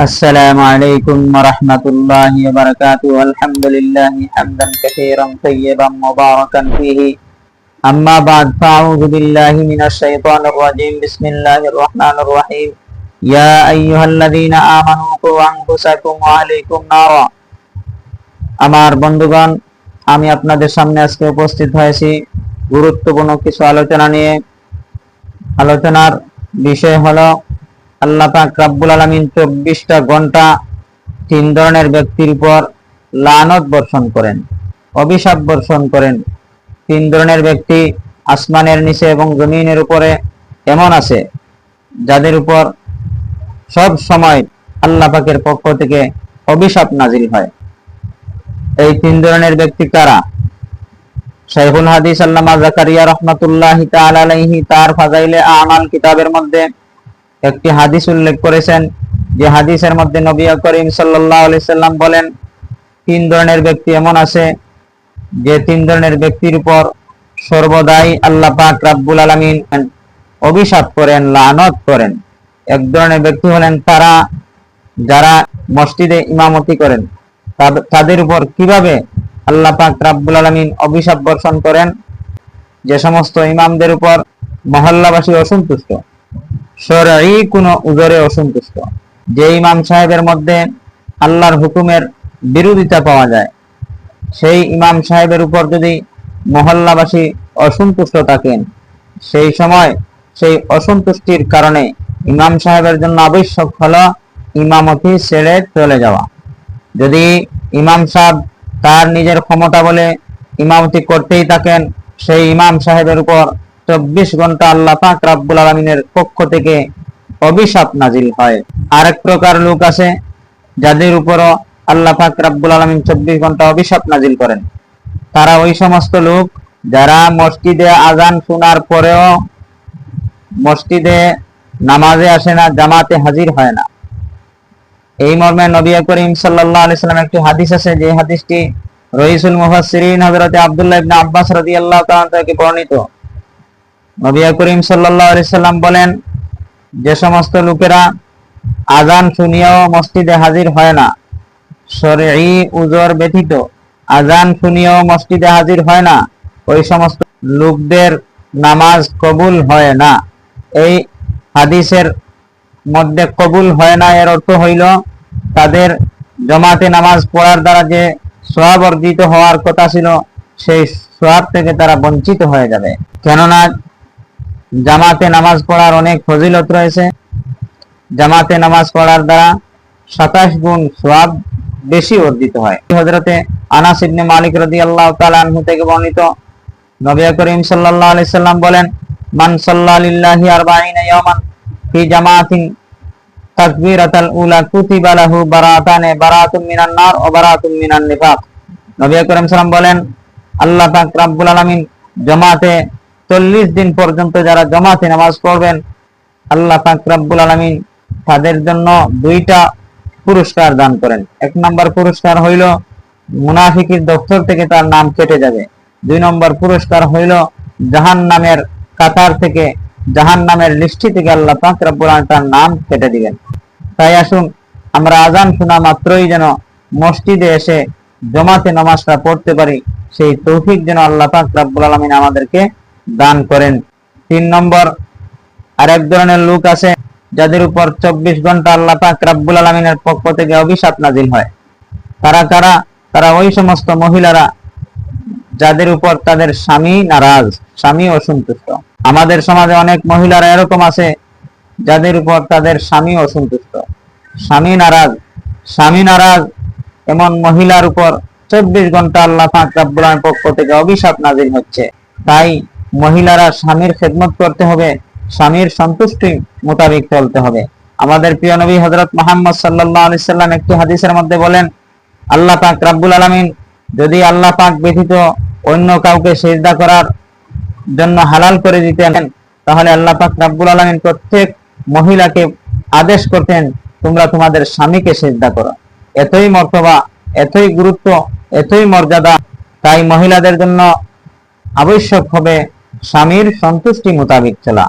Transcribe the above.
السلام عليكم ورحمة الله وبركاته والحمد لله حمدا كثيرا طيبا مباركا فيه أما بعد فأعوذ بالله من الشيطان الرجيم بسم الله الرحمن الرحيم يا أيها الذين آمنوا قوا أنفسكم وأهليكم نارا আমার বন্ধুগণ আমি আপনাদের সামনে আজকে উপস্থিত হয়েছি গুরুত্বপূর্ণ কিছু আলোচনা নিয়ে আলোচনার বিষয় হলো আল্লাহ পাক রাব্বুল আলামিন চব্বিশটা ঘণ্টা তিন ধরনের ব্যক্তির উপর লানত বর্ষণ করেন, অভিশাপ বর্ষণ করেন। তিন ধরনের ব্যক্তি আসমানের নিচে এবং জমিনের উপরে এমন আছে, যাদের উপর সব সময় আল্লাহ পাকের পক্ষ থেকে অভিশাপ নাজিল হয়। এই তিন ধরনের ব্যক্তি কারা? শাইখুল হাদিস আল্লামা জাকারিয়া রহমাতুল্লাহ তাআলা আলাইহি, তার ফাজাইলে আমাল কিতাবের মধ্যে একটি হাদিস উল্লেখ করেছেন যে হাদিসের মধ্যে নবী করিম আলাইহি সাল্লাম বলেন, তিন ধরনের ব্যক্তি এমন আছে যে তিন ধরনের ব্যক্তির উপর সর্বদাই আল্লাহ পাক রাব্বুল আলামিন অভিশাপ করেন, লানত করেন। এক ধরনের ব্যক্তি হলেন তারা যারা মসজিদে ইমামতি করেন। তাদ- তাদের উপর কীভাবে আল্লাহ পাক রাব্বুল আলামিন অভিশাপ বর্ষণ করেন? যে সমস্ত ইমামদের উপর মহল্লাবাসী অসন্তুষ্ট। সরাই কোনো উজরে অসন্তুষ্ট। যে ইমাম সাহেবের মধ্যে আল্লাহর হুকুমের বিরোধিতা পাওয়া যায়, সেই ইমাম সাহেবের উপর যদি মহল্লাবাসী অসন্তুষ্ট থাকেন, সেই সময় সেই অসন্তুষ্টির কারণে ইমাম সাহেবের জন্য আবশ্যক হলো ইমামতি ছেড়ে চলে যাওয়া। যদি ইমাম সাহেব তার নিজের ক্ষমতা বলে ইমামতি করতেই থাকেন, সেই ইমাম সাহেবের উপর চব্বিশ ঘণ্টা আল্লাহ পাক রাব্বুল আলমিনের পক্ষ থেকে অভিশাপ নাজিল হয়। আরেক প্রকার লোক আছে, যাদের উপরও আল্লাহ পাক রাব্বুল আলমিন চব্বিশ ঘণ্টা অভিশাপ নাজিল করেন। তারা ওই সমস্ত লোক যারা মসজিদে আজান শোনার পরেও মসজিদে নামাজে আসে না, জামাতে হাজির হয় না। এই মর্মে নবী করিম সাল্লাল্লাহু আলাইহি সাল্লাম একটি হাদিস আছে, যে হাদিসটি রইসুল মুফাসসিরিন হযরত আবদুল্লাহ ইবনে আব্বাস রাদিয়াল্লাহু তাআলা থেকে বর্ণিত। নবী করিম আলাইহি সাল্লাম বলেন, যে সমস্ত লোকেরা আজান শুনিয়াও মসজিদে হাজির হয় না শরঈ উজর ব্যতীত আজান শুনিয়াও মসজিদে হাজির হয় না, ওই সমস্ত লোকদের নামাজ কবুল হয় না। এই হাদিসের মধ্যে কবুল হয় না, এর অর্থ হইল তাদের জমাতে নামাজ পড়ার দ্বারা যে সোয়াব অর্জিত হওয়ার কথা ছিল, সেই সোয়াব থেকে তারা বঞ্চিত হয়ে যাবে। কেননা জামাতে নামাজ পড়ার অনেক ফজিলত রয়েছে। জামাতে নামাজ পড়ার দ্বারা সাতাশ গুণ সোয়াব বেশি অর্জিত হয়। হজরতে আনাস ইবনে মালিক রাদিয়াল্লাহু তাআলা আনহু থেকে বর্ণিত নবী করিম সাল্লাল্লাহু আলাইহি সাল্লাম বলেন, মান সাল্লা লিল্লাহি ফি জামাতিন তাকবীরাতাল উলা কুতিবা বারাতানে বারাতুম মিনান নার ওয়া বারাতুম মিনান নিফাক। নবী করিম সাল্লাম বলেন, আল্লাহ পাক রব্বুল আলামিন জামাতে 40 দিন পর্যন্ত যারা জমাতে নামাজ পড়বেন, আল্লাহ পাক রব্বুল আলামিন তাদের জন্য দুইটা পুরস্কার দান করেন। এক নম্বর পুরস্কার হইল মুনাফিকের দপ্তর থেকে তার নাম কেটে যাবে। দুই নম্বর পুরস্কার হইল জাহান নামের কাতার থেকে জাহান নামের লিস্টি থেকে আল্লাহ পাক আলামিন তার নাম কেটে দিবেন। তাই আসুন, আমরা আজান শোনা মাত্রই যেন মসজিদে এসে জমাতে নামাজটা পড়তে পারি, সেই তৌফিক যেন আল্লাহ পাক আলামিন আমাদেরকে দান করেন। তিন নম্বর, আরেক ধরনের লোক আছে যাদের উপর চব্বিশ ঘণ্টা আল্লাহ পাক রাব্বুল আলমিনের পক্ষ থেকে অভিশাপ নাজিল হয়। তারা কারা? তারা ওই সমস্ত মহিলারা যাদের উপর তাদের স্বামী নারাজ, স্বামী অসন্তুষ্ট। আমাদের সমাজে অনেক মহিলারা এরকম আছে যাদের উপর তাদের স্বামী অসন্তুষ্ট। স্বামী নারাজ স্বামী নারাজ এমন মহিলার উপর চব্বিশ ঘণ্টা আল্লাহ পাক রাব্বুল আলামিনের পক্ষ থেকে অভিশাপ নাজিল হচ্ছে। তাই মহিলারা স্বামীর খেদমত করতে হবে, স্বামীর সন্তুষ্টি মোতাবেক চলতে হবে। আমাদের প্রিয় নবী হযরত মুহাম্মদ সাল্লাল্লাহু আলাইহি সাল্লাম একটি হাদিসের মধ্যে বলেন, আল্লাহ পাক রাব্বুল আলামিন যদি আল্লাহ পাক ব্যতীত অন্য কাউকে সিজদা করার জন্য হালাল করে দিতেন, তাহলে আল্লাহ পাক রাব্বুল আলামিন প্রত্যেক মহিলাকে আদেশ করতেন, তোমরা তোমাদের স্বামীকে সিজদা করো। এতই মর্তবা এতই গুরুত্ব, এতই মর্যাদা, তাই মহিলাদের জন্য আবশ্যক হবে স্বামীর সন্তুষ্টি মোতাবেক চলা